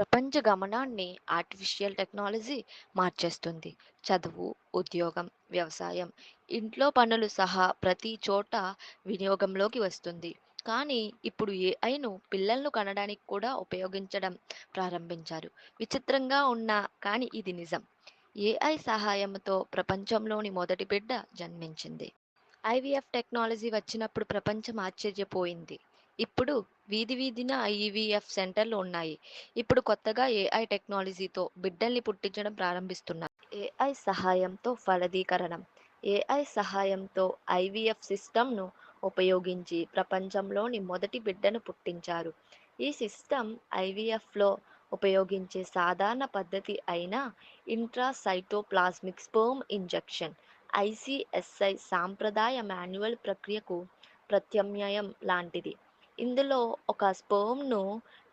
ప్రపంచ గమనాన్ని artificial technology మార్చేస్తుంది. చదువు, ఉద్యోగం, వ్యవసాయం, ఇంట్లో పనులు సహా ప్రతి చోట వినియోగంలోకి వస్తుంది. కానీ ఇప్పుడు ఏఐను పిల్లలను కనడానికి కూడా ఉపయోగించడం ప్రారంభించారు. విచిత్రంగా ఉన్నా కానీ ఇది నిజం. ఏఐ సహాయంతో ప్రపంచంలోని మొదటి బిడ్డ జన్మించింది. ఐవీఎఫ్ టెక్నాలజీ వచ్చినప్పుడు ప్రపంచం ఆశ్చర్యపోయింది. ఇప్పుడు వీధి వీధిన ఐవీఎఫ్ సెంటర్లు ఉన్నాయి. ఇప్పుడు కొత్తగా ఏఐ టెక్నాలజీతో బిడ్డల్ని పుట్టించడం ప్రారంభిస్తున్నారు. ఏఐ సహాయంతో ఫలదీకరణం ఏఐ సహాయంతో ఐవీఎఫ్ సిస్టమ్‌ను ఉపయోగించి ప్రపంచంలోని మొదటి బిడ్డను పుట్టించారు. ఈ సిస్టమ్ ఐవీఎఫ్‌లో ఉపయోగించే సాధారణ పద్ధతి అయిన ఇంట్రాసైటోప్లాస్మిక్ స్పెర్మ్ ఇంజెక్షన్ ఐసీఎస్ఐ సాంప్రదాయ మాన్యువల్ ప్రక్రియకు ప్రత్యామ్నాయం లాంటిది. ఇందులో ఒక స్పోమ్ను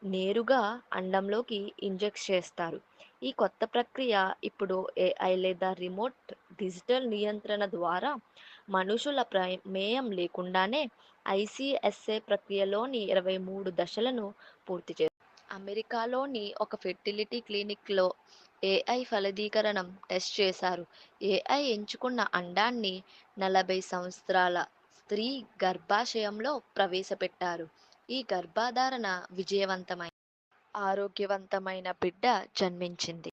నేరుగా అండంలోకి ఇంజెక్ట్ చేస్తారు. ఈ కొత్త ప్రక్రియ ఇప్పుడు ఏఐ లేదా రిమోట్ డిజిటల్ నియంత్రణ ద్వారా మనుషుల ప్రమేయం లేకుండానే ఐసిఎస్ఏ ప్రక్రియలోని ఇరవై మూడు దశలను పూర్తి చేస్తుంది. అమెరికాలోని ఒక ఫెర్టిలిటీ క్లినిక్‌లో ఏఐ ఫలదీకరణం టెస్ట్ చేశారు. ఏఐ ఎంచుకున్న అండాన్ని నలభై సంవత్సరాల స్త్రీ గర్భాశయంలో ప్రవేశపెట్టారు. ఈ గర్భధారణ విజయవంతమై ఆరోగ్యవంతమైన బిడ్డ జన్మించింది.